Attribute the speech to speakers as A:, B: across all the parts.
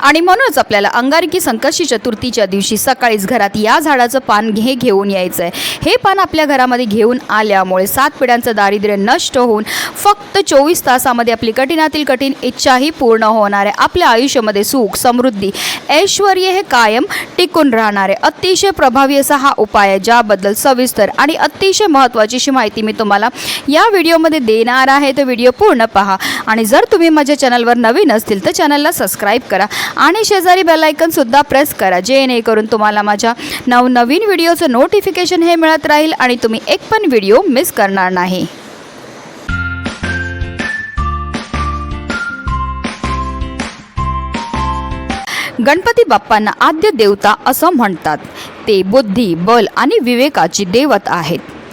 A: आणि म्हणूनच आपल्याला अंगारकी संकष्टी चतुर्थीच्या दिवशी सकाळीच घरात या झाडाचं पान हे घेऊन यायचं आहे हे पान आपल्या घरामध्ये घेऊन आल्यामुळे सात पिढ्यांचं दारिद्र्य नष्ट होऊन फक्त चोवीस तासामध्ये आपली कठीणातील कठीण इच्छाही पूर्ण होणार आहे. आपल्या आयुष्यामध्ये सुख समृद्धी ऐश्वर हे कायम टिकून राहणार आहे. अतिशय प्रभावी असा हा उपाय आहे ज्याबद्दल सविस्तर आणि अतिशय महत्त्वाची अशी माहिती मी तुम्हाला या व्हिडिओमध्ये देणार आहे. तर व्हिडिओ पूर्ण पहा आणि जर तुम्ही माझ्या चॅनलवर नवीन असतील तर चॅनलला सबस्क्राईब करा. आणि शेजारी बेलायकनसुद्धा प्रेस करा. जेणेकरून तुम्हाला माझ्या नवनवीन व्हिडिओचं नोटिफिकेशन हे मिळत राहील आणि तुम्ही एक पण व्हिडिओ मिस करणार नाही. गणपती बाप्पांना आद्य देवता असं म्हणतात. ते बुद्धी बल आणि विवेकाची देवत आहेत.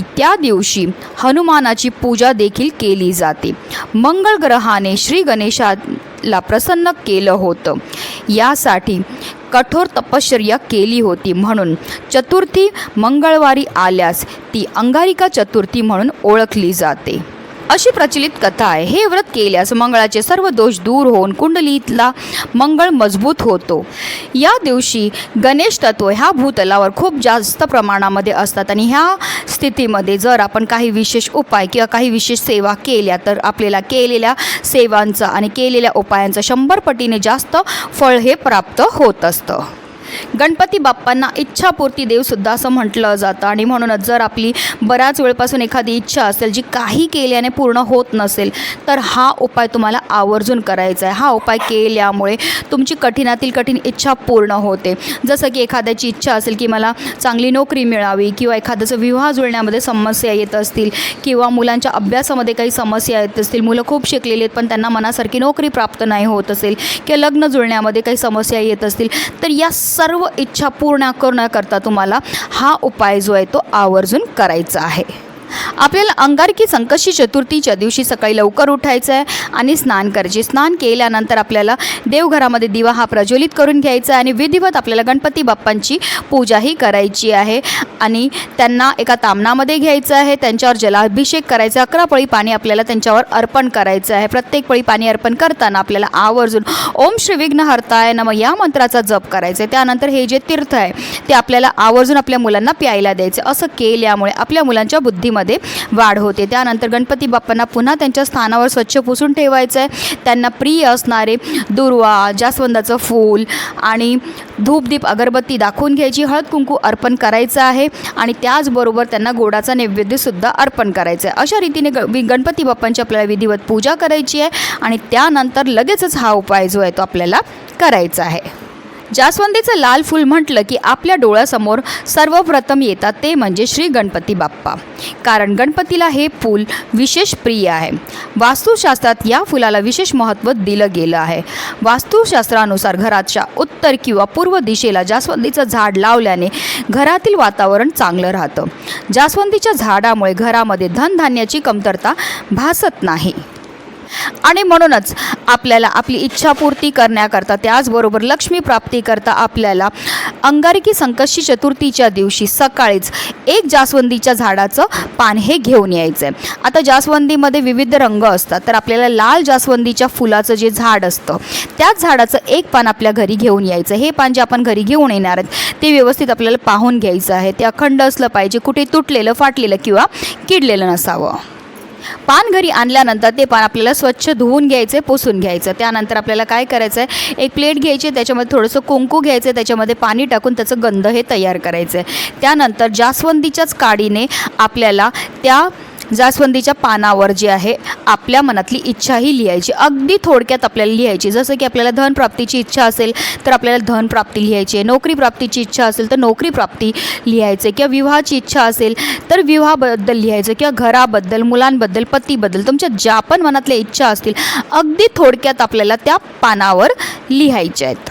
A: त्या दिवशी हनुमानाची पूजा देखील केली जाते. मंगळ ग्रहाने श्री गणेशाला प्रसन्न केलं होतं. यासाठी कठोर तपश्चर्या केली होती म्हणून चतुर्थी मंगळवारी आल्यास ती अंगारिका चतुर्थी म्हणून ओळखली जाते. अशी प्रचलित कथा आहे. हे व्रत केल्यास मंगळाचे सर्व दोष दूर होऊन कुंडलीतला मंगळ मजबूत होतो. या दिवशी गणेश तत्व ह्या भूतलावर खूप जास्त प्रमाणामध्ये असतात आणि ह्या स्थितीमध्ये जर आपण काही विशेष उपाय किंवा काही विशेष सेवा केल्या तर आपल्याला केलेल्या सेवांचं आणि केलेल्या उपायांचं शंभर पटीने जास्त फळ हे प्राप्त होत असतं. गणपती बाप्पांना इच्छापूर्ती देवसुद्धा असं म्हटलं जातं. आणि म्हणूनच जर आपली बऱ्याच वेळपासून एखादी इच्छा असेल जी काही केल्याने पूर्ण होत नसेल तर हा उपाय तुम्हाला आवर्जून करायचा आहे. हा उपाय केल्यामुळे तुमची कठीणातील कठीण इच्छा पूर्ण होते. जसं की एखाद्याची इच्छा असेल की मला चांगली नोकरी मिळावी किंवा एखाद्याचं विवाह जुळण्यामध्ये समस्या येत असतील किंवा मुलांच्या अभ्यासामध्ये काही समस्या येत असतील मुलं खूप शिकलेली आहेत पण त्यांना मनासारखी नोकरी प्राप्त नाही होत असेल किंवा लग्न जुळण्यामध्ये काही समस्या येत असतील तर या सर्व इच्छा पूर्ण करण्याकरता तुम्हाला हा उपाय जो आहे तो आवर्जून करायचा आहे. आपल्याला अंगारकी संकष्टी चतुर्थीच्या दिवशी सकाळी लवकर उठायचं आहे आणि स्नान करायचे. स्नान केल्यानंतर आपल्याला देवघरामध्ये दिवा हा प्रज्वलित करून घ्यायचा आहे आणि विधिवत आपल्याला गणपती बाप्पांची पूजाही करायची आहे. आणि त्यांना एका तामणामध्ये घ्यायचं आहे. त्यांच्यावर जलाभिषेक करायचा अकरा पळी पाणी आपल्याला त्यांच्यावर अर्पण करायचं आहे. प्रत्येक पळी पाणी अर्पण करताना आपल्याला आवर्जून ओम श्री विघ्न हरताय नम या मंत्राचा जप करायचा आहे. त्यानंतर हे जे तीर्थ आहे ते आपल्याला आवर्जून आपल्या मुलांना प्यायला द्यायचं असं केल्यामुळे आपल्या मुलांच्या बुद्धीमध्ये वाढ होते. त्यानंतर गणपती बाप्पांना पुन्हा त्यांच्या स्थानावर स्वच्छ पुसून ठेवायचं आहे त्यांना प्रिय असणारे दुर्वा जास्वंदाचं फूल आणि धूपदीप अगरबत्ती दाखवून घ्यायची. हळद कुंकू अर्पण करायचं आहे आणि त्याचबरोबर त्यांना गोडाचा नैवेद्यसुद्धा अर्पण करायचं आहे अशा रीतीने ग वि- गणपती बाप्पांची आपल्याला विधिवत पूजा करायची आहे आणि त्यानंतर लगेचच हा उपाय जो आहे तो आपल्याला करायचा आहे. जास्वंदीचं लाल फूल म्हटलं की आपल्या डोळ्यासमोर सर्वप्रथम येतात ते म्हणजे श्री गणपती बाप्पा. कारण गणपतीला हे फूल विशेष प्रिय आहे. वास्तुशास्त्रात या फुलाला विशेष महत्त्व दिलं गेलं आहे. वास्तुशास्त्रानुसार घराच्या उत्तर किंवा पूर्व दिशेला जास्वंदीचं झाड लावल्याने घरातील वातावरण चांगलं राहतं. जास्वंदीच्या झाडामुळे घरामध्ये धनधान्याची कमतरता भासत नाही. आणि म्हणूनच आपल्याला आपली इच्छापूर्ती करण्याकरता त्याचबरोबर लक्ष्मी प्राप्तीकरता आपल्याला अंगारकी संकष्टी चतुर्थीच्या दिवशी सकाळीच एक जास्वंदीच्या झाडाचं पान हे घेऊन यायचं आहे आता जास्वंदीमध्ये विविध रंग असतात तर आपल्याला लाल जास्वंदीच्या फुलाचं जे झाड असतं त्याच झाडाचं एक पान आपल्या घरी घेऊन यायचं. हे पान जे आपण घरी घेऊन येणार आहेत ते व्यवस्थित आपल्याला पाहून घ्यायचं आहे. ते अखंड असलं पाहिजे कुठे तुटलेलं फाटलेलं किंवा किडलेलं नसावं. पान घरी आणल्यानंतर ते पान आपल्याला स्वच्छ धुवून घ्यायचे पुसून घ्यायचं. त्यानंतर आपल्याला काय करायचं आहे एक प्लेट घ्यायची त्याच्यामध्ये थोडंसं कुंकू घ्यायचं त्याच्यामध्ये पाणी टाकून त्याचं गंध हे तयार करायचं आहे त्यानंतर जास्वंदीच्याच काडीने आपल्याला त्या जास्वंदीच्या पानावर जे आहे आपल्या मनातली इच्छाही लिहायची. अगदी थोडक्यात आपल्याला लिहायची. जसं की आपल्याला धनप्राप्तीची इच्छा असेल तर आपल्याला धनप्राप्ती लिहायची आहे. नोकरी प्राप्तीची इच्छा असेल तर नोकरी प्राप्ती लिहायचे किंवा विवाहाची इच्छा असेल तर विवाहाबद्दल लिहायचं. किंवा घराबद्दल मुलांबद्दल पतीबद्दल तुमच्या ज्या पण मनातल्या इच्छा असतील अगदी थोडक्यात आपल्याला त्या पानावर लिहायच्या आहेत.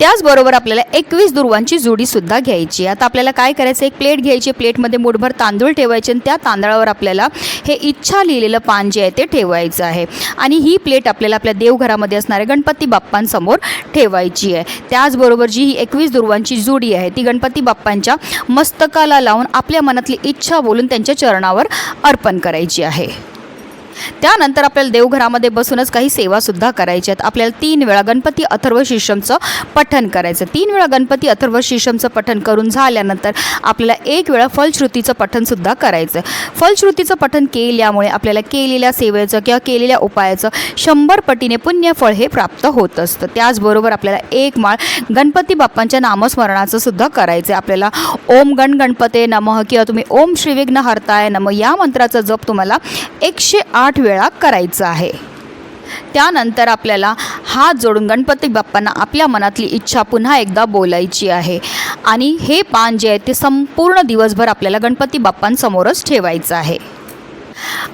A: त्याचबरोबर आपल्याला एकवीस दुर्वांची जोडीसुद्धा घ्यायची आहे. आता आपल्याला काय करायचं? एक प्लेट घ्यायची प्लेटमध्ये मुठभर तांदूळ ठेवायचे आणि त्या तांदळावर आपल्याला हे इच्छा लिहिलेलं पान जे आहे ते ठेवायचं आहे. आणि ही प्लेट आपल्याला आपल्या देवघरामध्ये असणाऱ्या गणपती बाप्पांसमोर ठेवायची आहे. त्याचबरोबर जी ही एकवीस दुर्वांची जोडी आहे ती गणपती बाप्पांच्या मस्तकाला लावून आपल्या मनातली इच्छा बोलून त्यांच्या चरणावर अर्पण करायची आहे. त्यानंतर आपल्याला देवघरामध्ये बसूनच काही सेवासुद्धा करायच्या आहेत. आपल्याला तीन वेळा गणपती अथर्व शीर्षमचं पठण करायचं. तीन वेळा गणपती अथर्व शीर्षमचं पठण करून झाल्यानंतर आपल्याला एक वेळा फलश्रुतीचं पठणसुद्धा करायचं. फलश्रुतीचं पठण केल्यामुळे आपल्याला केलेल्या सेवेचं किंवा केलेल्या उपायाचं शंभर पटीने पुण्यफळ हे प्राप्त होत असतं. त्याचबरोबर आपल्याला एक माळ गणपती बाप्पांच्या नामस्मरणाचं सुद्धा करायचं आहे. आपल्याला ओम गण गणपते नमः किंवा तुम्ही ओम श्रीविघ्न हरताय नमः या मंत्राचा जप तुम्हाला एकशे आठ आठ वेळा करायचं आहे. त्यानंतर आपल्याला हात जोडून गणपती बाप्पांना आपल्या मनातली इच्छा पुन्हा एकदा बोलायची आहे. आणि हे पान जे आहे ते संपूर्ण दिवसभर आपल्याला गणपती बाप्पांसमोरच ठेवायचं आहे.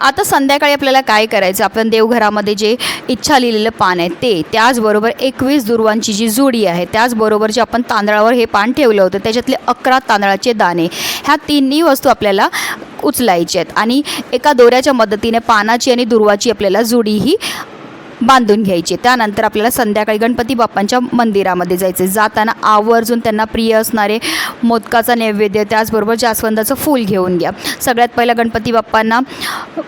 A: आता संध्याकाळी आपल्याला काय करायचं? आपण देवघरामध्ये जे इच्छा लिहिलेलं पान आहे ते त्याचबरोबर एकवीस दुर्वांची जी जुडी आहे त्याचबरोबर जे आपण तांदळावर हे पान ठेवलं होतं त्याच्यातले अकरा तांदळाचे दाणे ह्या तिन्ही वस्तू आपल्याला उचलायचे आहेत. आणि एका दोऱ्याच्या मदतीने पानाची आणि दुर्वाची आपल्याला जोडी ही बांधून घ्यायचे. त्यानंतर आपल्याला संध्याकाळी गणपती बाप्पांच्या मंदिरामध्ये जायचे जाताना आवर्जून त्यांना प्रिय असणारे मोदकाचा नैवेद्य त्याचबरोबर जास्वंदाचं फूल घेऊन घ्या. सगळ्यात पहिलं गणपती बाप्पांना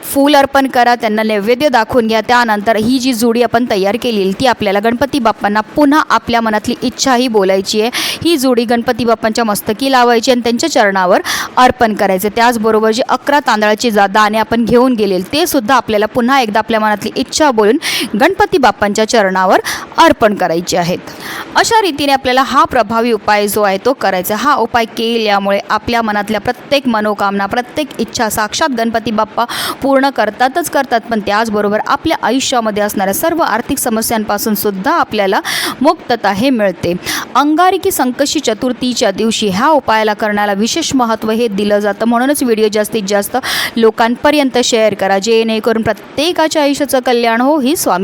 A: फूल अर्पण करा त्यांना नैवेद्य दाखवून घ्या. त्यानंतर ही जी जुडी आपण तयार केलेली ती आपल्याला गणपती बाप्पांना पुन्हा आपल्या मनातली इच्छाही बोलायची आहे. ही जुडी गणपती बाप्पांच्या मस्तकी लावायची आणि त्यांच्या चरणावर अर्पण करायचं. त्याचबरोबर जे अकरा तांदळाचे जा दाणे आपण घेऊन गेलेले ते सुद्धा आपल्याला पुन्हा एकदा आपल्या मनातली इच्छा बोलून गणपती बाप्पांच्या चरणावर अर्पण करायचे आहेत. अशा रीतीने आपल्याला हा प्रभावी उपाय जो आहे तो करायचा हा उपाय केल्यामुळे आपल्या मनातल्या प्रत्येक मनोकामना प्रत्येक इच्छा साक्षात गणपती बाप्पा पूर्ण करतातच करतात. पण त्याचबरोबर आपल्या आयुष्यामध्ये असणाऱ्या सर्व आर्थिक समस्यांपासून सुद्धा आपल्याला मुक्तता हे मिळते. अंगारिकी संकशी चतुर्थीच्या दिवशी ह्या उपायाला करण्याला विशेष महत्त्व हे दिलं जातं. म्हणूनच व्हिडिओ जास्तीत जास्त लोकांपर्यंत शेअर करा. जेणेकरून प्रत्येकाच्या आयुष्याचं कल्याण हो ही स्वामी